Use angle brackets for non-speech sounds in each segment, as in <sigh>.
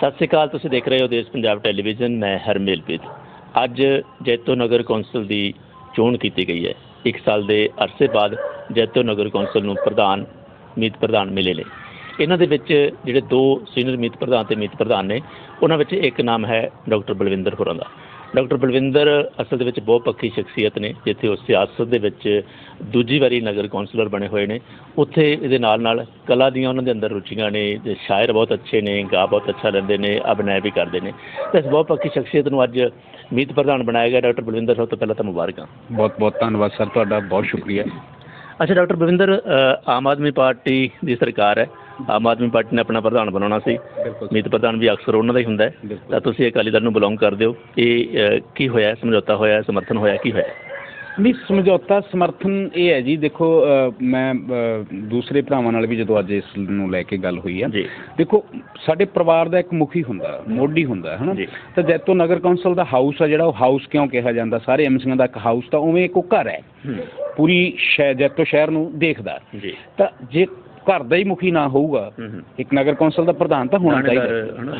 ਸਤਿ ਸ਼੍ਰੀ ਅਕਾਲ, ਤੁਸੀਂ ਦੇਖ ਰਹੇ ਹੋ ਦੇਸ਼ ਪੰਜਾਬ ਟੈਲੀਵਿਜ਼ਨ, ਮੈਂ ਹਰਮੇਲਪ੍ਰੀਤ। ਅੱਜ ਜੈਤੋ ਨਗਰ ਕੌਂਸਲ ਦੀ ਚੋਣ ਕੀਤੀ ਗਈ ਹੈ। ਇੱਕ ਸਾਲ ਦੇ ਅਰਸੇ ਬਾਅਦ ਜੈਤੋ ਨਗਰ ਕੌਂਸਲ ਨੂੰ ਪ੍ਰਧਾਨ, ਮੀਤ ਪ੍ਰਧਾਨ ਮਿਲੇ ਨੇ। ਇਹਨਾਂ ਦੇ ਵਿੱਚ ਜਿਹੜੇ ਦੋ ਸੀਨੀਅਰ ਮੀਤ ਪ੍ਰਧਾਨ ਤੇ ਮੀਤ ਪ੍ਰਧਾਨ ਨੇ, ਉਹਨਾਂ ਵਿੱਚ ਇੱਕ ਨਾਮ ਹੈ ਡਾਕਟਰ ਬਲਵਿੰਦਰ ਹੋਰਾਂ ਦਾ। ਡਾਕਟਰ ਬਲਵਿੰਦਰ ਅਸਲ ਦੇ ਵਿੱਚ ਬਹੁਤ ਪੱਕੀ ਸ਼ਖਸੀਅਤ ਨੇ ਜਿੱਥੇ ਉਹ ਸਿਆਸਤ ਦੇ ਵਿੱਚ ਦੂਜੀ ਵਾਰੀ ਨਗਰ ਕੌਂਸਲਰ ਬਣੇ ਹੋਏ ਨੇ। ਉੱਥੇ ਇਹਦੇ ਨਾਲ ਨਾਲ ਕਲਾ ਦੀਆਂ ਉਹਨਾਂ ਦੇ ਅੰਦਰ ਰੁਚੀਆਂ ਨੇ ਤੇ ਸ਼ਾਇਰ ਬਹੁਤ ਅੱਛੇ ਨੇ ਗਾ ਬਹੁਤ ਅੱਛਾ ਲੈਂਦੇ ਨੇ ਅਭਿਨੈ ਵੀ ਕਰਦੇ ਨੇ। ਤੇ ਇਸ ਬਹੁਤ ਪੱਕੀ ਸ਼ਖਸੀਅਤ ਨੂੰ ਅੱਜ ਮੀਤ ਪ੍ਰਧਾਨ ਬਣਾਇਆ ਗਿਆ ਡਾਕਟਰ ਬਲਵਿੰਦਰ ਸਭ ਤੋਂ ਪਹਿਲਾਂ ਤਾਂ ਮੁਬਾਰਕਾਂ। ਬਹੁਤ ਬਹੁਤ ਧੰਨਵਾਦ ਸਰ ਤੁਹਾਡਾ ਬਹੁਤ ਸ਼ੁਕਰੀਆ। ਅੱਛਾ ਡਾਕਟਰ ਬਲਵਿੰਦਰ ਅ, ਆਮ ਆਦਮੀ ਪਾਰਟੀ ਦੀ ਸਰਕਾਰ ਹੈ। ਆਮ ਆਦਮੀ ਪਾਰਟੀ ਨੇ ਆਪਣਾ ਪ੍ਰਧਾਨ ਬਣਾਉਣਾ ਸੀ। ਮੀਤ ਪ੍ਰਧਾਨ ਵੀ ਅਕਸਰ ਉਹਨਾਂ ਦਾ ਹੀ ਹੁੰਦਾ ਹੈ। ਤਾਂ ਤੁਸੀਂ ਅਕਾਲੀ ਦਲ ਨੂੰ ਬਿਲੋਂਗ ਕਰਦੇ ਹੋ। ਇਹ ਕੀ ਹੋਇਆ ਸਮਝੌਤਾ ਹੋਇਆ ਸਮਰਥਨ ਹੋਇਆ ਕੀ ਹੋਇਆ ਨਹੀਂ ਸਮਝੌਤਾ ਸਮਰਥਨ ਇਹ ਹੈ ਜੀ। ਦੇਖੋ ਅ, ਮੈਂ ਅ, ਦੂਸਰੇ ਭਰਾਵਾਂ ਨਾਲ ਵੀ ਜਦੋਂ ਅੱਜ ਇਸ ਨੂੰ ਲੈ ਕੇ ਗੱਲ ਹੋਈ ਆ ਜੀ। ਦੇਖੋ ਸਾਡੇ ਪਰਿਵਾਰ ਦਾ ਇੱਕ ਮੁਖੀ ਹੁੰਦਾ ਮੋਢੀ ਹੁੰਦਾ ਹੈ ਹਨਾ? ਜੀ। ਤਾਂ ਜੈਤੋ ਨਗਰ ਕੌਂਸਲ ਦਾ ਹਾਊਸ ਆ ਜਿਹੜਾ ਉਹ ਹਾਊਸ ਕਿਉਂ ਕਿਹਾ ਜਾਂਦਾ? ਸਾਰੇ ਐਮਸੀਆਂ ਦਾ ਇੱਕ ਹਾਊਸ ਤਾਂ ਉਵੇਂ ਇੱਕ ਉਹ ਘਰ ਹੈ। ਹੂੰ। ਪੂਰੀ ਸ਼ਹਿਰ ਜੈਤੋ ਸ਼ਹਿਰ ਨੂੰ ਦੇਖਦਾ। ਜੀ। ਤਾਂ ਜੇ ਘਰ ਦਾ ਹੀ ਮੁਖੀ ਨਾ ਹੋਊਗਾ। ਇੱਕ ਨਗਰ ਕੌਂਸਲ ਦਾ ਪ੍ਰਧਾਨ ਤਾਂ ਹੋਣਾ ਚਾਹੀਦਾ?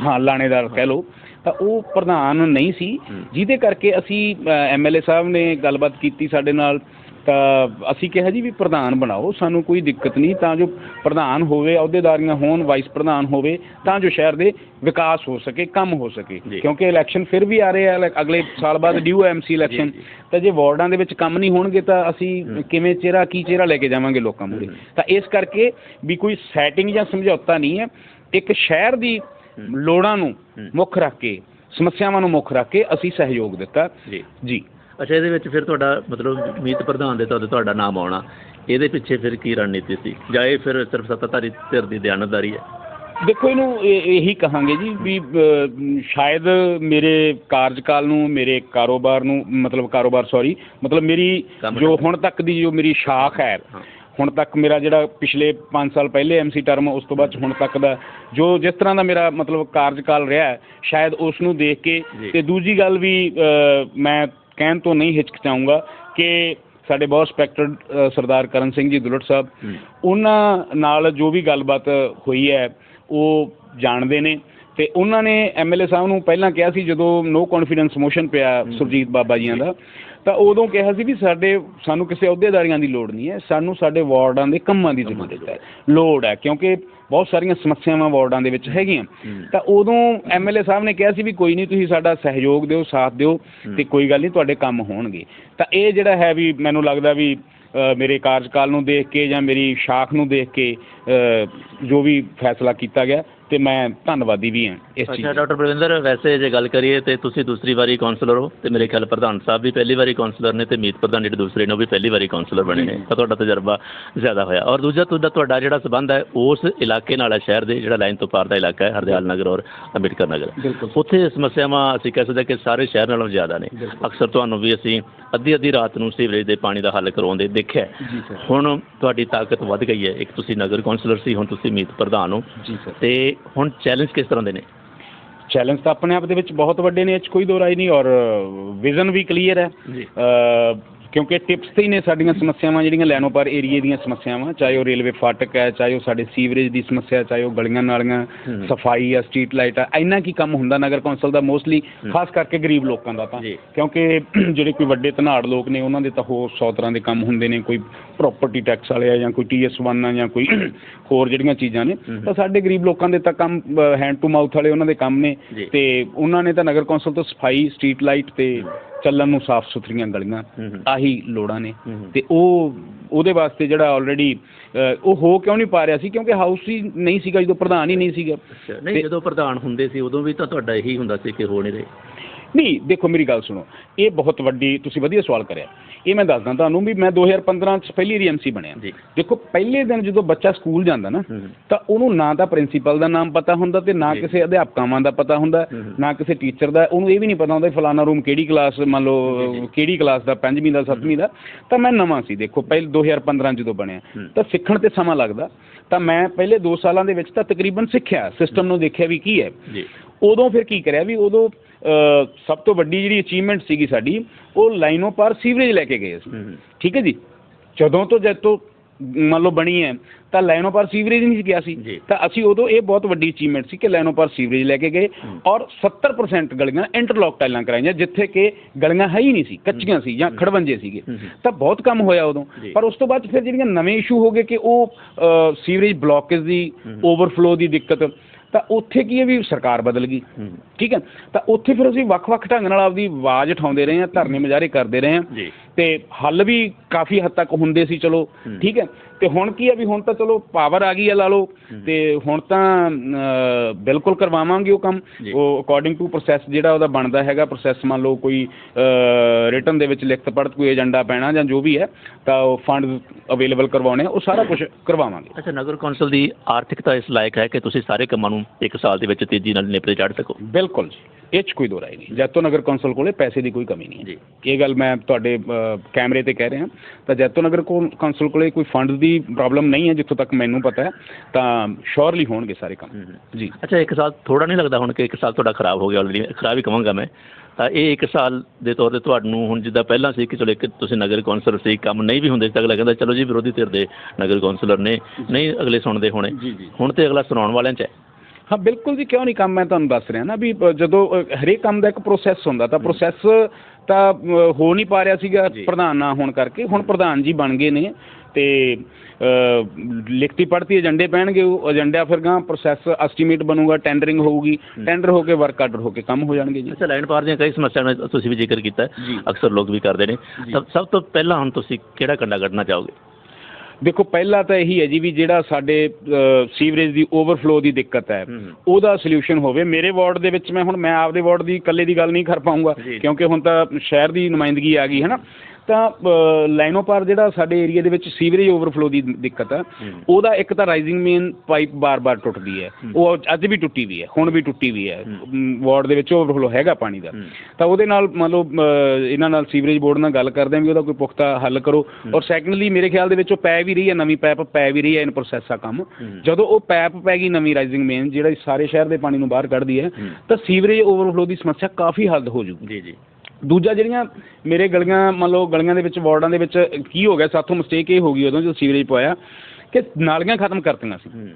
ਹਾਂ ਲਾਣੇਦਾਰ ਕਹਿ ਲਓ। ਤਾਂ ਉਹ ਪ੍ਰਧਾਨ ਨਹੀਂ ਸੀ। ਜਿਹਦੇ ਕਰਕੇ ਅਸੀਂ ਐਮਐਲਏ ਸਾਹਿਬ ਨੇ ਗੱਲਬਾਤ ਕੀਤੀ ਸਾਡੇ ਨਾਲ। ਤਾਂ ਅਸੀਂ ਕਿਹਾ ਜੀ ਵੀ ਪ੍ਰਧਾਨ ਬਣਾਓ ਸਾਨੂੰ ਕੋਈ ਦਿੱਕਤ ਨਹੀਂ ਤਾਂ ਜੋ ਪ੍ਰਧਾਨ ਹੋਵੇ ਅਹੁਦੇਦਾਰੀਆਂ ਹੋਣ ਵਾਈਸ ਪ੍ਰਧਾਨ ਹੋਵੇ ਤਾਂ ਜੋ ਸ਼ਹਿਰ ਦੇ ਵਿਕਾਸ ਹੋ ਸਕੇ ਕੰਮ ਹੋ ਸਕੇ। ਕਿਉਂਕਿ ਇਲੈਕਸ਼ਨ ਫਿਰ ਵੀ ਆ ਰਹੇ ਆ ਅਗਲੇ ਸਾਲ ਬਾਅਦ ਡਿਊ ਐਮਸੀ ਇਲੈਕਸ਼ਨ। ਤਾਂ ਜੇ ਵਾਰਡਾਂ ਦੇ ਵਿੱਚ ਕੰਮ ਨਹੀਂ ਹੋਣਗੇ ਤਾਂ ਅਸੀਂ ਕਿਵੇਂ ਚਿਹਰਾ ਕੀ ਚਿਹਰਾ ਲੈ ਕੇ ਜਾਵਾਂਗੇ ਲੋਕਾਂ ਮੂਹਰੇ। ਤਾਂ ਇਸ ਕਰਕੇ ਵੀ ਕੋਈ ਸੈਟਿੰਗ ਜਾਂ ਸਮਝੌਤਾ ਨਹੀਂ ਹੈ ਇੱਕ ਸ਼ਹਿਰ ਦੀ ਲੋੜਾਂ ਨੂੰ। ਮੁੱਖ ਰੱਖ ਕੇ ਸਮੱਸਿਆਵਾਂ ਨੂੰ ਮੁੱਖ ਰੱਖ ਕੇ ਅਸੀਂ ਸਹਿਯੋਗ ਦਿੱਤਾ ਜੀ ਜੀ ਅੱਛਾ ਇਹਦੇ ਵਿੱਚ ਫਿਰ ਤੁਹਾਡਾ ਮਤਲਬ ਮੀਤ ਪ੍ਰਧਾਨ ਦੇ ਤੌਰ ਤੇ ਤੁਹਾਡਾ ਨਾਮ ਆਉਣਾ ਇਹਦੇ ਪਿੱਛੇ ਫਿਰ ਕੀ ਰਣਨੀਤੀ ਸੀ? ਜਾਂ ਇਹ ਫਿਰ ਸਿਰਫ ਸੱਤਾਧਾਰੀ ਧਿਰ ਦੀ ਦਿਆਨਤਦਾਰੀ ਹੈ? ਦੇਖੋ ਇਹਨੂੰ ਇਹ- ਕਹਾਂਗੇ ਜੀ ਵੀ ਸ਼ਾਇਦ ਮੇਰੇ ਕਾਰਜਕਾਲ ਨੂੰ ਮੇਰੇ ਕਾਰੋਬਾਰ ਨੂੰ ਮਤਲਬ ਕਾਰੋਬਾਰ ਸੌਰੀ ਮਤਲਬ ਮੇਰੀ ਜੋ ਹੁਣ ਤੱਕ ਦੀ ਜੋ ਮੇਰੀ ਸ਼ਾਖ ਹੈ ਹੁਣ ਤੱਕ ਮੇਰਾ ਜਿਹੜਾ ਪਿਛਲੇ 5 ਸਾਲ ਪਹਿਲੇ ਐਮਸੀ ਟਰਮ ਉਸ ਤੋਂ ਬਾਅਦ ਹੁਣ ਤੱਕ ਦਾ ਜੋ ਜਿਸ ਤਰ੍ਹਾਂ ਦਾ ਮੇਰਾ ਮਤਲਬ ਕਾਰਜਕਾਲ ਰਿਹਾ ਸ਼ਾਇਦ ਉਸ ਨੂੰ ਦੇਖ ਕੇ। ਤੇ ਦੂਜੀ ਗੱਲ ਵੀ ਮੈਂ ਕਹਿਣ ਤੋਂ ਨਹੀਂ ਹਿਚਕਚਾਊਂਗਾ ਕਿ ਸਾਡੇ ਬਹੁਤ ਸਪੈਕਟਡ ਸਰਦਾਰ ਕਰਨ ਸਿੰਘ ਜੀ ਦੁਲਟ ਸਾਹਿਬ ਉਹਨਾਂ ਨਾਲ ਜੋ ਵੀ ਗੱਲਬਾਤ ਹੋਈ ਹੈ ਉਹ ਜਾਣਦੇ ਨੇ। ਤੇ ਉਹਨਾਂ ਨੇ ਐਮਐਲਏ ਸਾਹਿਬ ਨੂੰ ਪਹਿਲਾਂ ਕਿਹਾ ਸੀ ਜਦੋਂ ਨੋ ਕੌਨਫੀਡੈਂਸ ਮੋਸ਼ਨ ਪਿਆ ਸੁਰਜੀਤ ਬਾਬਾ ਜੀਆਂ ਦਾ ਤਾਂ ਉਦੋਂ ਕਿਹਾ ਸੀ ਵੀ ਸਾਡੇ ਸਾਨੂੰ ਕਿਸੇ ਅਹੁਦੇਦਾਰੀਆਂ ਦੀ ਲੋੜ ਨਹੀਂ ਹੈ ਸਾਨੂੰ ਸਾਡੇ ਵਾਰਡਾਂ ਦੇ ਕੰਮਾਂ ਦੀ ਜ਼ਰੂਰਤ ਹੈ ਲੋੜ ਹੈ ਕਿਉਂਕਿ ਬਹੁਤ ਸਾਰੀਆਂ ਸਮੱਸਿਆਵਾਂ ਵਾਰਡਾਂ ਦੇ ਵਿੱਚ ਹੈਗੀਆਂ। ਤਾਂ ਉਦੋਂ ਐਮਐਲਏ ਸਾਹਿਬ ਨੇ ਕਿਹਾ ਸੀ ਵੀ ਕੋਈ ਨਹੀਂ ਤੁਸੀਂ ਸਾਡਾ ਸਹਿਯੋਗ ਦਿਓ ਸਾਥ ਦਿਓ ਤੇ ਕੋਈ ਗੱਲ ਨਹੀਂ ਤੁਹਾਡੇ ਕੰਮ ਹੋਣਗੇ। ਤਾਂ ਇਹ ਜਿਹੜਾ ਹੈ ਵੀ ਮੈਨੂੰ ਲੱਗਦਾ ਵੀ ਮੇਰੇ ਕਾਰਜਕਾਲ ਨੂੰ ਦੇਖ ਕੇ ਜਾਂ ਮੇਰੀ ਸ਼ਾਖ ਨੂੰ ਦੇਖ ਕੇ ਜੋ ਵੀ ਫੈਸਲਾ ਕੀਤਾ ਗਿਆ ਤੇ ਮੈਂ ਧੰਨਵਾਦੀ ਵੀ ਹਾਂ ਇਸ ਚੀਜ਼ ਅੱਛਾ। ਡਾਕਟਰ ਬਲਵਿੰਦਰ ਵੈਸੇ ਜੇ ਗੱਲ ਕਰੀਏ ਤੇ ਤੁਸੀਂ ਦੂਸਰੀ ਵਾਰੀ ਕਾਉਂਸਲਰ ਹੋ ਤੇ ਮੇਰੇ ਖਿਆਲ ਪ੍ਰਧਾਨ ਸਾਹਿਬ ਵੀ ਪਹਿਲੀ ਵਾਰੀ ਕਾਉਂਸਲਰ ਨੇ ਤੇ ਮੀਤ ਪ੍ਰਧਾਨ ਜਿਹੜੇ ਦੂਸਰੇ ਨੇ ਉਹ ਵੀ ਪਹਿਲੀ ਵਾਰੀ ਕਾਉਂਸਲਰ ਬਣੇ ਨੇ। ਤਾਂ ਤੁਹਾਡਾ ਤਜਰਬਾ ਜ਼ਿਆਦਾ ਹੋਇਆ। ਔਰ ਦੂਜਾ ਤੁਹਾਡਾ ਤੁਹਾਡਾ ਜਿਹੜਾ ਸਬੰਧ ਹੈ ਉਸ ਇਲਾਕੇ ਨਾਲ ਹੈ ਸ਼ਹਿਰ ਦੇ ਜਿਹੜਾ ਲਾਈਨ ਤੋਂ ਪਾਰ ਦਾ ਇਲਾਕਾ ਹੈ ਹਰਦਿਆਲ ਨਗਰ ਔਰ ਅੰਬੇਡਕਰ ਨਗਰ। ਉੱਥੇ ਸਮੱਸਿਆਵਾਂ ਅਸੀਂ ਕਹਿ ਸਕਦੇ ਕਿ ਸਾਰੇ ਸ਼ਹਿਰ ਨਾਲੋਂ ਜ਼ਿਆਦਾ ਨੇ। ਅਕਸਰ ਤੁਹਾਨੂੰ ਵੀ ਅਸੀਂ ਅੱਧੀ ਅੱਧੀ ਰਾਤ ਨੂੰ ਸੀਵਰੇਜ ਦੇ ਪਾਣੀ ਦਾ ਹੱਲ ਕਰਵਾਉਂਦੇ ਦੇਖਿਆ ਹੁਣ ਤੁਹਾਡੀ ਤਾਕਤ ਵੱਧ ਗਈ ਹੈ। ਇੱਕ ਤੁਸੀਂ ਨਗਰ ਕੌਂਸਲਰ ਸੀ ਹੁਣ ਤੁਸੀਂ ਮੀਤ ਪ੍ਰਧਾਨ ਹੋ। ਤੇ ਹੁਣ ਚੈਲੰਜ ਕਿਸ ਤਰ੍ਹਾਂ ਦੇ ਨੇ? ਚੈਲੰਜ ਤਾਂ ਆਪਣੇ ਆਪ ਦੇ ਵਿੱਚ ਬਹੁਤ ਵੱਡੇ ਨੇ ਇਹ 'ਚ ਕੋਈ ਦੋ ਰਾਏ ਨਹੀਂ ਔਰ ਵਿਜ਼ਨ ਵੀ ਕਲੀਅਰ ਹੈ। ਜੀ। ਕਿਉਂਕਿ ਟਿਪਸ ਤੇ ਹੀ ਨੇ ਸਾਡੀਆਂ ਸਮੱਸਿਆਵਾਂ ਜਿਹੜੀਆਂ ਲੈਨੋ ਪਰ ਏਰੀਏ ਦੀਆਂ ਸਮੱਸਿਆਵਾਂ ਚਾਹੇ ਉਹ ਰੇਲਵੇ ਫਾਟਕ ਹੈ ਚਾਹੇ ਉਹ ਸਾਡੇ ਸੀਵਰੇਜ ਦੀ ਸਮੱਸਿਆ ਚਾਹੇ ਉਹ ਗਲੀਆਂ ਨਾਲੀਆਂ। ਸਫ਼ਾਈ ਆ ਸਟਰੀਟ ਲਾਈਟ ਆ ਇੰਨਾ ਕੀ ਕੰਮ ਹੁੰਦਾ ਨਗਰ ਕੌਂਸਲ ਦਾ ਮੋਸਟਲੀ ਖਾਸ ਕਰਕੇ ਗਰੀਬ ਲੋਕਾਂ ਦਾ ਤਾਂ। ਕਿਉਂਕਿ <clears throat> ਜਿਹੜੇ ਕੋਈ ਵੱਡੇ ਧਨਾੜ ਲੋਕ ਨੇ ਉਹਨਾਂ ਦੇ ਤਾਂ ਹੋਰ 100 ਤਰ੍ਹਾਂ ਦੇ ਕੰਮ ਹੁੰਦੇ ਨੇ ਕੋਈ ਪ੍ਰਾਪਰਟੀ ਟੈਕਸ ਵਾਲੇ ਆ ਜਾਂ ਕੋਈ ਟੀਐਸ1 ਆ ਜਾਂ ਕੋਈ <clears throat> ਹੋਰ ਜਿਹੜੀਆਂ ਚੀਜ਼ਾਂ ਨੇ। ਤਾਂ ਸਾਡੇ ਗਰੀਬ ਲੋਕਾਂ ਦੇ ਤਾਂ ਕੰਮ ਹੈਂਡ ਟੂ ਮਾਊਥ ਵਾਲੇ ਉਹਨਾਂ ਦੇ ਕੰਮ ਨੇ। ਤੇ ਉਹਨਾਂ ਨੇ ਤਾਂ ਨਗਰ ਕੌਂਸਲ ਤੋਂ ਸਫ਼ਾਈ ਸਟਰੀਟ ਲਾਈਟ ਤੇ ਚੱਲਣ ਨੂੰ ਸਾਫ਼ ਸੁਥਰੀਆਂ ਗਲੀਆਂ। ਆਹੀ ਲੋੜਾਂ ਨੇ। ਤੇ ਉਹ ਉਹਦੇ ਵਾਸਤੇ ਜਿਹੜਾ ਆਲਰੇਡੀ ਉਹ ਹੋ ਕਿਉਂ ਨਹੀਂ ਪਾ ਰਿਹਾ ਸੀ ਕਿਉਂਕਿ ਹਾਊਸ ਹੀ ਨਹੀਂ ਸੀਗਾ ਜਦੋਂ ਪ੍ਰਧਾਨ ਹੀ ਨਹੀਂ ਸੀਗਾ ਨਹੀਂ ਜਦੋਂ ਪ੍ਰਧਾਨ ਹੁੰਦੇ ਸੀ ਉਦੋਂ ਵੀ ਤਾਂ ਤੁਹਾਡਾ ਇਹੀ ਹੁੰਦਾ ਸੀ ਕਿ ਹੋ ਨਹੀਂ ਰਹੇ ਨਹੀਂ ਦੇਖੋ ਮੇਰੀ ਗੱਲ ਸੁਣੋ। ਇਹ ਬਹੁਤ ਵੱਡੀ ਤੁਸੀਂ ਵਧੀਆ ਸਵਾਲ ਕਰਿਆ। ਇਹ ਮੈਂ ਦੱਸਦਾ ਤੁਹਾਨੂੰ ਵੀ ਮੈਂ 2015 ਚ ਪਹਿਲੀ ਵਾਰੀ ਐਮਸੀ ਬਣਿਆ। ਦੇਖੋ ਪਹਿਲੇ ਦਿਨ ਜਦੋਂ ਬੱਚਾ ਸਕੂਲ ਜਾਂਦਾ ਨਾ। ਤਾਂ ਉਹਨੂੰ ਨਾ ਤਾਂ ਪ੍ਰਿੰਸੀਪਲ ਦਾ ਨਾਮ ਪਤਾ ਹੁੰਦਾ ਤੇ ਨਾ। ਕਿਸੇ ਅਧਿਆਪਕਾਵਾਂ ਦਾ ਪਤਾ ਹੁੰਦਾ। ਨਾ ਕਿਸੇ ਟੀਚਰ ਦਾ। ਉਹਨੂੰ ਇਹ ਵੀ ਨਹੀਂ ਪਤਾ ਹੁੰਦਾ ਫਲਾਣਾ ਰੂਮ ਕਿਹੜੀ ਕਲਾਸ ਮੰਨ ਲਓ। ਕਿਹੜੀ ਕਲਾਸ ਦਾ ਪੰਜਵੀਂ ਦਾ ਸੱਤਵੀਂ ਦਾ। ਤਾਂ ਮੈਂ ਨਵਾਂ ਸੀ ਦੇਖੋ ਪਹਿਲ 2015 ਜਦੋਂ ਬਣਿਆ। ਤਾਂ ਸਿੱਖਣ ਤੇ ਸਮਾਂ ਲੱਗਦਾ। ਤਾਂ ਮੈਂ ਪਹਿਲੇ 2 ਸਾਲਾਂ ਦੇ ਵਿੱਚ ਤਾਂ ਤਕਰੀਬਨ ਸਿੱਖਿਆ। ਸਿਸਟਮ ਨੂੰ ਦੇਖਿਆ ਵੀ ਕੀ ਹੈ। ਜੀ। ਉਦੋਂ ਫਿਰ ਕੀ ਕਰਿਆ ਵੀ ਉਦੋਂ ਸਭ ਤੋਂ ਵੱਡੀ ਜਿਹੜੀ ਅਚੀਵਮੈਂਟ ਸੀਗੀ ਸਾਡੀ ਉਹ ਲਾਈਨੋਂ ਪਾਰ ਸੀਵਰੇਜ ਲੈ ਕੇ ਗਏ ਸੀ ਹੂੰ ਹੂੰ। ਠੀਕ ਹੈ ਜੀ ਜਦੋਂ ਤੋਂ ਜਦ ਤੋਂ ਮੰਨ ਲਓ ਬਣੀ ਹੈ ਤਾਂ ਲਾਈਨੋਂ ਪਰ ਸੀਵਰੇਜ ਨਹੀਂ ਗਿਆ ਸੀ। ਤਾਂ ਅਸੀਂ ਉਦੋਂ ਇਹ ਬਹੁਤ ਵੱਡੀ ਅਚੀਵਮੈਂਟ ਸੀ ਕਿ ਲਾਈਨੋਂ ਪਰ ਸੀਵਰੇਜ ਲੈ ਕੇ ਗਏ ਔਰ 70% ਗਲੀਆਂ ਇੰਟਰਲੌਕ ਟਾਈਲਾਂ ਕਰਾਈਆਂ ਜਿੱਥੇ ਕਿ ਗਲੀਆਂ ਹੈ ਹੀ ਨਹੀਂ ਸੀ ਕੱਚੀਆਂ ਸੀ ਜਾਂ ਖੜਵੰਜੇ ਸੀਗੇ। ਤਾਂ ਬਹੁਤ ਕੰਮ ਹੋਇਆ ਉਦੋਂ। ਪਰ ਉਸ ਤੋਂ ਬਾਅਦ ਫਿਰ ਜਿਹੜੀਆਂ ਨਵੇਂ ਇਸ਼ੂ ਹੋ ਗਏ ਕਿ ਉਹ ਸੀਵਰੇਜ ਬਲੌਕੇਜ ਦੀ ਓਵਰਫਲੋ ਦੀ ਦਿੱਕਤ ਤਾਂ ਉੱਥੇ ਕੀ ਹੈ ਵੀ ਸਰਕਾਰ ਬਦਲ ਗਈ। ਠੀਕ ਹੈ? ਤਾਂ ਉੱਥੇ ਫਿਰ ਅਸੀਂ ਵੱਖ-ਵੱਖ ਢੰਗ ਨਾਲ ਆਪਦੀ ਆਵਾਜ਼ ਉਠਾਉਂਦੇ ਰਹੇ ਹਾਂ ਧਰਨੇ ਮੁਜ਼ਾਹਰੇ ਕਰਦੇ ਰਹੇ ਹਾਂ। ਤੇ ਹੱਲ ਵੀ ਕਾਫੀ ਹੱਦ ਤੱਕ ਹੁੰਦੇ ਸੀ ਚਲੋ। ਠੀਕ ਹੈ? ਤੇ ਹੁਣ ਕੀ ਹੈ ਵੀ ਹੁਣ ਤਾਂ ਚਲੋ ਪਾਵਰ ਆ ਗਈ ਹੈ ਲਾ ਲਓ ਤੇ ਹੁਣ ਤਾਂ ਬਿਲਕੁਲ ਕਰਵਾਵਾਂਗੇ ਉਹ ਕੰਮ। ਉਹ ਅਕੋਰਡਿੰਗ ਟੂ ਪ੍ਰੋਸੈਸ ਜਿਹੜਾ ਉਹਦਾ ਬਣਦਾ ਹੈਗਾ ਪ੍ਰੋਸੈਸ ਮੰਨ ਲਓ ਕੋਈ ਰਿਟਨ ਦੇ ਵਿੱਚ ਲਿਖਤ ਪੜਤ ਕੋਈ ਏਜੰਡਾ ਪੈਣਾ ਜਾਂ ਜੋ ਵੀ ਹੈ ਤਾਂ ਉਹ ਫੰਡ ਅਵੇਲੇਬਲ ਕਰਵਾਉਣੇ ਆ ਉਹ ਸਾਰਾ ਕੁਝ ਕਰਵਾਵਾਂਗੇ। ਅੱਛਾ ਨਗਰ ਕੌਂਸਲ ਦੀ ਆਰਥਿਕਤਾ ਇਸ ਲਾਇਕ ਹੈ ਕਿ ਤੁਸੀਂ ਸਾਰੇ ਕੰਮਾਂ ਨੂੰ ਇੱਕ ਸਾਲ ਦੇ ਵਿੱਚ ਤੇਜ਼ੀ ਨਾਲ ਨਿਪਟੇ ਚੜ੍ਹ ਸਕੋ? ਬਿਲਕੁਲ ਜੀ ਇਹ 'ਚ ਕੋਈ ਦੋ ਰਾਏ ਨਹੀਂ। ਜੈਤੋ ਨਗਰ ਕੌਂਸਲ ਕੋਲੇ ਪੈਸੇ ਦੀ ਕੋਈ ਕਮੀ ਨਹੀਂ ਹੈ। ਜੀ। ਇਹ ਗੱਲ ਮੈਂ ਤੁਹਾਡੇ ਕੈਮਰੇ ਤੇ ਕਹਿ ਰਿਹਾ। ਤਾਂ ਜੈਤੋ ਨਗਰ ਕੌਂਸਲ ਕੋਲੇ ਕੋਈ ਫੰਡ ਦੀ ਪ੍ਰੋਬਲਮ ਨਹੀਂ ਹੈ ਜਿੱਥੋਂ ਤੱਕ ਮੈਨੂੰ ਪਤਾ ਹੈ ਤਾਂ ਸ਼ੋਰਲੀ ਹੋਣਗੇ ਸਾਰੇ ਕੰਮ। ਜੀ। ਅੱਛਾ ਇੱਕ ਸਾਲ ਥੋੜਾ ਨਹੀਂ ਲੱਗਦਾ ਹੁਣ ਕਿ ਇੱਕ ਸਾਲ ਤੁਹਾਡਾ ਖਰਾਬ ਹੋ ਗਿਆ ਆਲਰੇਡੀ ਖਰਾਬ ਹੀ ਕਵਾਂਗਾ ਮੈਂ। ਤਾਂ ਇਹ ਇੱਕ ਸਾਲ ਦੇ ਤੌਰ ਤੇ ਤੁਹਾਨੂੰ ਹੁਣ ਜਿੱਦਾਂ ਪਹਿਲਾਂ ਸੀ ਕਿ ਚਲੋ ਇੱਕ ਤੁਸੀਂ ਨਗਰ ਕੌਂਸਲਰ ਸੀ ਕੰਮ ਨਹੀਂ ਵੀ ਹੁੰਦੇ ਸੀ ਤਾਂ ਅਗਲਾ ਕਹਿੰਦਾ ਚਲੋ ਜੀ ਵਿਰੋਧੀ ਧਿਰ ਦੇ ਨਗਰ ਕੌਂਸਲਰ ਨੇ ਨਹੀਂ ਅਗਲੇ ਸੁਣਦੇ ਹੋਣੇ। ਹੁਣ ਤੇ ਅਗਲਾ ਸੁਣਾਉਣ ਵਾਲਿਆਂ 'ਚ ਹੈ। ਹਾਂ ਬਿਲਕੁਲ ਜੀ ਕਿਉਂ ਨਹੀਂ ਕੰਮ? ਮੈਂ ਤੁਹਾਨੂੰ ਦੱਸ ਰਿਹਾ ਨਾ ਵੀ ਜਦੋਂ ਹਰੇਕ ਕੰਮ ਦਾ ਇੱਕ ਪ੍ਰੋਸੈਸ ਹੁੰਦਾ ਤਾਂ ਪ੍ਰੋਸੈਸ ਤਾਂ ਹੋ ਨਹੀਂ ਪਾ ਰਿਹਾ ਸੀਗਾ। ਪ੍ਰਧਾਨ ਨਾ ਹੋਣ ਕਰਕੇ। ਹੁਣ ਪ੍ਰਧਾਨ ਜੀ ਬਣ ਗਏ ਨੇ ਤੇ ਲਿਖਤੀ ਪੜਤੀ ਏਜੰਡੇ ਪੈਣਗੇ ਉਹ ਏਜੰਡਾ ਫਿਰ ਗਾਂ ਪ੍ਰੋਸੈਸ ਐਸਟੀਮੇਟ ਬਣੂਗਾ ਟੈਂਡਰਿੰਗ ਹੋਊਗੀ ਟੈਂਡਰ ਹੋ ਕੇ ਵਰਕ ਆਰਡਰ ਹੋ ਕੇ ਕੰਮ ਹੋ ਜਾਣਗੇ ਜੀ। ਅੱਛਾ ਲਾਈਨ ਪਾਰ ਦੀਆਂ ਕਈ ਸਮੱਸਿਆਵਾਂ ਦਾ ਤੁਸੀਂ ਵੀ ਜ਼ਿਕਰ ਕੀਤਾ। ਅਕਸਰ ਲੋਕ ਵੀ ਕਰਦੇ ਨੇ। ਸਭ ਸਭ ਤੋਂ ਪਹਿਲਾਂ ਹੁਣ ਤੁਸੀਂ ਕਿਹੜਾ ਕੰਡਾ ਕੱਢਣਾ ਚਾਹੋਗੇ? ਦੇਖੋ ਪਹਿਲਾਂ ਤਾਂ ਇਹੀ ਹੈ ਜੀ ਵੀ ਜਿਹੜਾ ਸਾਡੇ ਸੀਵਰੇਜ ਦੀ ਓਵਰਫਲੋ ਦੀ ਦਿੱਕਤ ਹੈ। ਉਹਦਾ ਸੋਲੂਸ਼ਨ ਹੋਵੇ। ਮੇਰੇ ਵਾਰਡ ਦੇ ਵਿੱਚ ਮੈਂ ਹੁਣ ਮੈਂ ਆਪਦੇ ਵਾਰਡ ਦੀ ਇਕੱਲੇ ਦੀ ਗੱਲ ਨਹੀਂ ਕਰ ਪਾਉਂਗਾ। ਕਿਉਂਕਿ ਹੁਣ ਤਾਂ ਸ਼ਹਿਰ ਦੀ ਨੁਮਾਇੰਦਗੀ ਆ ਗਈ ਹੈ ਨਾ? ਤਾਂ ਲਾਈਨੋ ਪਾਰ ਜਿਹੜਾ ਸਾਡੇ ਏਰੀਆ ਦੇ ਵਿੱਚ ਸੀਵਰੇਜ ਓਵਰਫਲੋ ਦੀ ਦਿੱਕਤ ਹੂੰ। ਉਹਦਾ ਇੱਕ ਤਾਂ ਰਾਈਜ਼ਿੰਗ ਮੇਨ ਪਾਈਪ ਬਾਰ-ਬਾਰ ਟੁੱਟਦੀ ਹੈ। ਉਹ ਅੱਜ ਵੀ ਟੁੱਟੀ ਵੀ ਹੈ ਹੁਣ ਵੀ ਟੁੱਟੀ ਵੀ ਹੈ। ਵਾਰਡ ਦੇ ਵਿੱਚ ਓਵਰਫਲੋ ਹੈਗਾ ਪਾਣੀ ਦਾ। ਤਾਂ ਉਹਦੇ ਨਾਲ ਮੰਨ ਲਓ ਇਹਨਾਂ ਨਾਲ ਸੀਵਰੇਜ ਬੋਰਡ ਨਾਲ ਗੱਲ ਕਰਦੇ ਆਂ ਵੀ ਉਹਦਾ ਕੋਈ ਪੁਖਤਾ ਹੱਲ ਕਰੋ। ਔਰ ਸੈਕੰਡਲੀ ਮੇਰੇ ਖਿਆਲ ਦੇ ਵਿੱਚ ਉਹ ਪੈ ਵੀ ਰਹੀ ਹੈ ਨਵੀਂ ਪੈਪ ਪੈ ਵੀ ਰਹੀ ਹੈ ਇਨ ਪ੍ਰੋਸੈਸ ਆ ਕੰਮ। ਜਦੋਂ ਉਹ ਪੈਪ ਪੈ ਗਈ ਨਵੀਂ ਰਾਈਜ਼ਿੰਗ ਮੇਨ ਜਿਹੜਾ ਸਾਰੇ ਸ਼ਹਿਰ ਦੇ ਪਾਣੀ ਨੂੰ ਬਾਹਰ ਕੱਢਦੀ ਹੈ ਹੂੰ। ਤਾਂ ਸੀਵਰੇਜ ਓਵਰਫਲੋ ਦੀ ਸਮੱਸਿਆ ਕਾਫੀ ਹੱਲ ਹੋ ਜੂਗੀ ਜੀ ਜੀ। ਦੂਜਾ ਜਿਹੜੀਆਂ ਮੇਰੇ ਗਲੀਆਂ ਮੰਨ ਲਓ ਗਲੀਆਂ ਦੇ ਵਿੱਚ ਵਾਰਡਾਂ ਦੇ ਵਿੱਚ ਕੀ ਹੋ ਗਿਆ ਸਾਥੋਂ ਮਿਸਟੇਕ ਇਹ ਹੋ ਗਈ ਉਦੋਂ ਜਦੋਂ ਸੀਵਰੇਜ ਪਵਾਇਆ ਕਿ ਨਾਲੀਆਂ ਖਤਮ ਕਰਤੀਆਂ ਸੀ।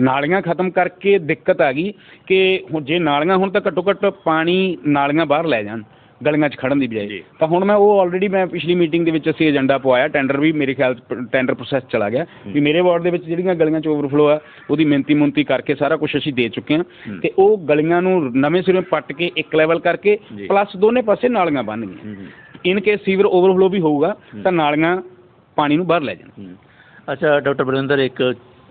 ਨਾਲੀਆਂ ਖਤਮ ਕਰਕੇ ਦਿੱਕਤ ਆ ਗਈ ਕਿ ਹੁਣ ਜੇ ਨਾਲੀਆਂ ਹੁਣ ਤਾਂ ਘੱਟੋ ਘੱਟ ਪਾਣੀ ਨਾਲੀਆਂ ਬਾਹਰ ਲੈ ਜਾਣ। ਗਲੀਆਂ 'ਚ ਖੜਨ ਦੀ। ਬਜਾਏ ਤਾਂ ਹੁਣ ਮੈਂ ਉਹ ਆਲਰੇਡੀ ਮੈਂ ਪਿਛਲੀ ਮੀਟਿੰਗ ਦੇ ਵਿੱਚ ਅਸੀਂ ਏਜੰਡਾ ਪਵਾਇਆ ਟੈਂਡਰ ਵੀ ਮੇਰੇ ਖਿਆਲ ਟੈਂਡਰ ਪ੍ਰੋਸੈਸ ਚਲਾ ਗਿਆ ਵੀ ਮੇਰੇ ਵਾਰਡ ਦੇ ਵਿੱਚ ਜਿਹੜੀਆਂ ਗਲੀਆਂ 'ਚ ਓਵਰਫਲੋ ਆ ਉਹਦੀ ਮਿਹਨਤੀ ਮੁੰਤੀ ਕਰਕੇ ਸਾਰਾ ਕੁਝ ਅਸੀਂ ਦੇ ਚੁੱਕੇ ਹਾਂ। ਤੇ ਉਹ ਗਲੀਆਂ ਨੂੰ ਨਵੇਂ ਸਿਰੇ ਪੱਟ ਕੇ ਇੱਕ ਲੈਵਲ ਕਰਕੇ। ਪਲੱਸ ਦੋਨੇ ਪਾਸੇ ਨਾਲੀਆਂ ਬਣ ਗਈਆਂ ਹੂੰ, ਹੂੰ ਇਨ ਕੇਸ ਸੀਵਰ ਓਵਰਫਲੋ ਵੀ ਹੋਊਗਾ ਤਾਂ ਨਾਲੀਆਂ ਪਾਣੀ ਨੂੰ ਬਾਹਰ ਲੈ ਜਾਣ। ਅੱਛਾ ਡਾਕਟਰ ਬਰਿੰਦਰ ਇੱਕ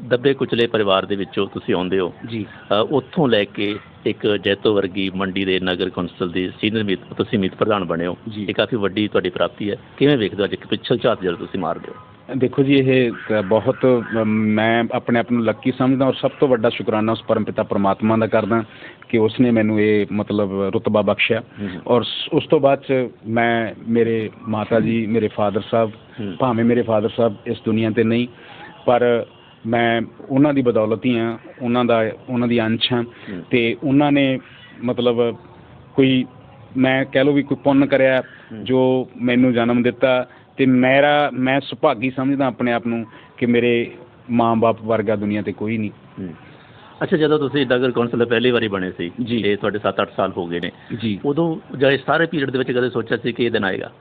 ਦੱਬੇ ਕੁਚਲੇ ਪਰਿਵਾਰ ਦੇ ਵਿੱਚੋਂ ਤੁਸੀਂ ਆਉਂਦੇ ਹੋ ਜੀ ਉੱਥੋਂ ਲੈ ਕੇ ਇੱਕ ਜੈਤੋ ਵਰਗੀ ਮੰਡੀ ਦੇ ਨਗਰ ਕੌਂਸਲ ਦੇ ਸੀਨੀਅਰ ਮੀਤ ਤੁਸੀਂ ਮੀਤ ਪ੍ਰਧਾਨ ਬਣੇ ਹੋ ਜੀ। ਇਹ ਕਾਫੀ ਵੱਡੀ ਤੁਹਾਡੀ ਪ੍ਰਾਪਤੀ ਹੈ ਕਿਵੇਂ ਵੇਖਦੇ ਹੋ ਅੱਜ ਇੱਕ ਪਿੱਛਲ ਝਾਤ ਜਦੋਂ ਤੁਸੀਂ ਮਾਰਦੇ ਹੋ ਦੇਖੋ ਜੀ ਇਹ ਬਹੁਤ ਮੈਂ ਆਪਣੇ ਆਪ ਨੂੰ ਲੱਕੀ ਸਮਝਦਾ ਔਰ ਸਭ ਤੋਂ ਵੱਡਾ ਸ਼ੁਕਰਾਨਾ ਉਸ ਪਰਮਪਿਤਾ ਪ੍ਰਮਾਤਮਾ ਦਾ ਕਰਦਾ ਕਿ ਉਸ ਨੇ ਮੈਨੂੰ ਇਹ ਮਤਲਬ ਰੁਤਬਾ ਬਖਸ਼ਿਆ। ਔਰ ਉਸ ਤੋਂ ਬਾਅਦ ਚ ਮੈਂ ਮੇਰੇ ਮਾਤਾ ਜੀ ਮੇਰੇ ਫਾਦਰ ਸਾਹਿਬ। ਭਾਵੇਂ ਮੇਰੇ ਫਾਦਰ ਸਾਹਿਬ ਇਸ ਦੁਨੀਆ ਤੇ ਨਹੀਂ ਪਰ ਮੈਂ ਉਹਨਾਂ ਦੀ ਬਦੌਲਤ ਹੀ ਆ ਉਹਨਾਂ ਦਾ ਉਹਨਾਂ ਦੀ ਅੰਸ਼ ਹਾਂ। ਤੇ ਉਹਨਾਂ ਨੇ ਮਤਲਬ ਕੋਈ ਮੈਂ ਕਹਿ ਲਓ ਵੀ ਕੋਈ ਪੁੰਨ ਕਰਿਆ। ਜੋ ਮੈਨੂੰ ਜਨਮ ਦਿੱਤਾ ਤੇ ਮੇਰਾ ਮੈਂ ਸੁਭਾਗੀ ਸਮਝਦਾ ਆਪਣੇ ਆਪ ਨੂੰ ਕਿ ਮੇਰੇ ਮਾਂ-ਬਾਪ ਵਰਗਾ ਦੁਨੀਆ ਤੇ ਕੋਈ ਨਹੀਂ। ਅੱਛਾ ਜਦੋਂ ਤੁਸੀਂ ਨਗਰ ਕੌਂਸਲ ਪਹਿਲੀ ਵਾਰੀ ਬਣੇ ਸੀ ਜੀ। ਇਹ ਤੁਹਾਡੇ 7-8 ਸਾਲ ਹੋ ਗਏ ਨੇ ਜੀ ਉਦੋਂ ਜਾਂ ਇਸ ਸਾਰੇ ਪੀਰੀਅਡ ਦੇ ਵਿੱਚ ਕਦੇ ਸੋਚਿਆ ਸੀ ਕਿ ਇਹ ਦਿਨ ਆਏਗਾ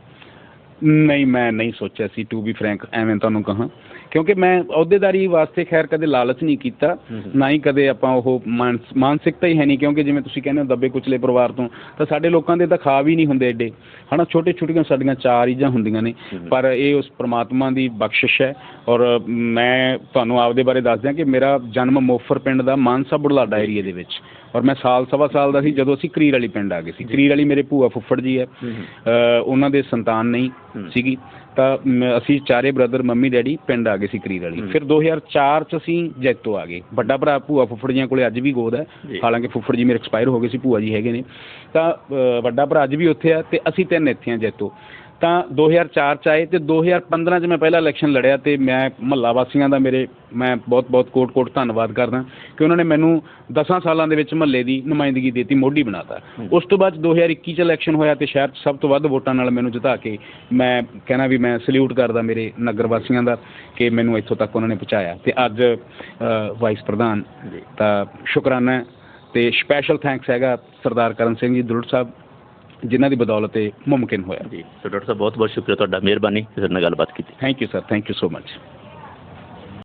ਨਹੀਂ ਮੈਂ ਨਹੀਂ ਸੋਚਿਆ ਸੀ ਟੂ ਬੀ ਫਰੈਂਕ ਐਵੇਂ ਤੁਹਾਨੂੰ ਕਹਾਂ ਕਿਉਂਕਿ ਮੈਂ ਅਹੁਦੇਦਾਰੀ ਵਾਸਤੇ ਖੈਰ ਕਦੇ ਲਾਲਚ ਨਹੀਂ ਕੀਤਾ ਹੂੰ ਹੂੰ। ਨਾ ਹੀ ਕਦੇ ਆਪਾਂ ਉਹ ਮਾਨਸ- ਮਾਨਸਿਕਤਾ ਹੀ ਹੈ ਨਹੀਂ ਕਿਉਂਕਿ ਜਿਵੇਂ ਤੁਸੀਂ ਕਹਿੰਦੇ ਹੋ ਦੱਬੇ ਕੁਚਲੇ ਪਰਿਵਾਰ ਤੋਂ ਤਾਂ ਸਾਡੇ ਲੋਕਾਂ ਦੇ ਤਾਂ ਖਾ ਵੀ ਨਹੀਂ ਹੁੰਦੇ ਏਡੇ ਹਨਾ ਛੋਟੇ ਛੋਟੀਆਂ ਸਾਡੀਆਂ ਚਾਰ ਚੀਜ਼ਾਂ ਹੁੰਦੀਆਂ ਨੇ ਹੂੰ ਹੂੰ। ਪਰ ਇਹ ਉਸ ਪ੍ਰਮਾਤਮਾ ਦੀ ਬਖਸ਼ਿਸ਼ ਹੈ ਔਰ ਮੈਂ ਤੁਹਾਨੂੰ ਆਪਦੇ ਬਾਰੇ ਦੱਸ ਦਿਆਂ ਕਿ ਮੇਰਾ ਜਨਮ ਮੋਫਰ ਪਿੰਡ ਦਾ ਮਾਨਸਾ ਬੁਢਲਾਡਾ ਏਰੀਆ ਦੇ ਵਿੱਚ ਔਰ ਮੈਂ ਸਾਲ ਸਵਾ ਸਾਲ ਦਾ ਸੀ ਜਦੋਂ ਅਸੀਂ ਕਰੀਰ ਵਾਲੀ ਪਿੰਡ ਆ ਗਏ ਸੀ ਕਰੀਰ ਵਾਲੀ ਮੇਰੇ ਭੂਆ ਫੁੱਫੜ ਜੀ ਹੈ ਹੂੰ ਹੂੰ। ਉਹਨਾਂ ਦੇ ਸੰਤਾਨ ਨਹੀਂ ਹੂੰ। ਸੀਗੀ ਤਾਂ ਮ- ਅਸੀਂ ਚਾਰੇ ਬ੍ਰਦਰ ਮੰਮੀ ਡੈਡੀ ਪਿੰਡ ਆ ਗਏ ਸੀ ਕਰੀਰ ਵਾਲੀ। ਹੂੰ। ਫਿਰ 2004 ਚ ਅਸੀਂ ਜੈਤੋ ਆ ਗਏ। ਵੱਡਾ ਭਰਾ ਭੂਆ ਫੁੱਫੜ ਜੀਆਂ ਕੋਲੇ ਅੱਜ ਵੀ ਗੋਦ ਹੈ। ਜੀ। ਹਾਲਾਂਕਿ ਫੁੱਫੜ ਜੀ ਮੇਰੇ ਐਕਸਪਾਇਰ ਹੋ ਗਏ ਸੀ ਭੂਆ ਜੀ ਹੈਗੇ ਨੇ। ਤਾਂ ਅ, ਵੱਡਾ ਭਰਾ ਅੱਜ ਵੀ ਉੱਥੇ ਆ ਤੇ ਅਸੀਂ ਤਿੰਨ ਇੱਥੇ ਆ ਜੈਤੋ। ਤਾਂ 2004 ਚ ਆਏ ਤੇ 2015 ਚ ਮੈਂ ਪਹਿਲਾ ਇਲੈਕਸ਼ਨ ਲੜਿਆ ਤੇ ਮੈਂ ਮਹੱਲਾ ਵਾਸੀਆਂ ਦਾ ਮੇਰੇ ਮੈਂ ਬਹੁਤ-ਬਹੁਤ ਕੋਟ-ਕੋਟ ਧੰਨਵਾਦ ਕਰਦਾ ਕਿ ਉਹਨਾਂ ਨੇ ਮੈਨੂੰ 10 ਸਾਲਾਂ ਦੇ ਵਿੱਚ ਮਹੱਲੇ ਦੀ ਨੁਮਾਇੰਦਗੀ ਦਿੱਤੀ ਮੋਢੀ ਬਣਾਤਾ। ਉਸ ਤੋਂ ਬਾਅਦ 2021 ਚ ਇਲੈਕਸ਼ਨ ਹੋਇਆ ਤੇ ਸ਼ਹਿਰ 'ਚ ਸਭ ਤੋਂ ਵੱਧ ਵੋਟਾਂ ਨਾਲ ਮੈਨੂੰ ਜਿਤਾ ਕੇ ਮੈਂ ਕਹਿਣਾ ਵੀ ਮੈਂ ਸਲੂਟ ਕਰਦਾ ਮੇਰੇ ਨਗਰ ਵਾਸੀਆਂ ਦਾ ਕਿ ਮੈਨੂੰ ਇੱਥੋਂ ਤੱਕ ਉਹਨਾਂ ਨੇ ਪਹੁੰਚਾਇਆ। ਤੇ ਅੱਜ ਵਾਈਸ ਪ੍ਰਧਾਨ ਜੀ। ਤਾਂ ਸ਼ੁਕਰਾਨਾ ਤੇ ਸਪੈਸ਼ਲ ਥੈਂਕਸ ਹੈਗਾ ਸਰਦਾਰ ਕਰਨ ਸਿੰਘ ਜੀ ਦੁਰੜ ਸਾਹਿਬ ਜਿਨ੍ਹਾਂ ਦੀ ਬਦੌਲਤ ਇਹ ਮੁਮਕਿਨ ਹੋਇਆ। ਜੀ ਸੋ ਡਾਕਟਰ ਸਾਹਿਬ ਬਹੁਤ ਬਹੁਤ ਸ਼ੁਕਰੀਆ ਤੁਹਾਡਾ ਮਿਹਰਬਾਨੀ ਸਾਡੇ ਨਾਲ ਗੱਲਬਾਤ ਕੀਤੀ। Thank you sir thank you so much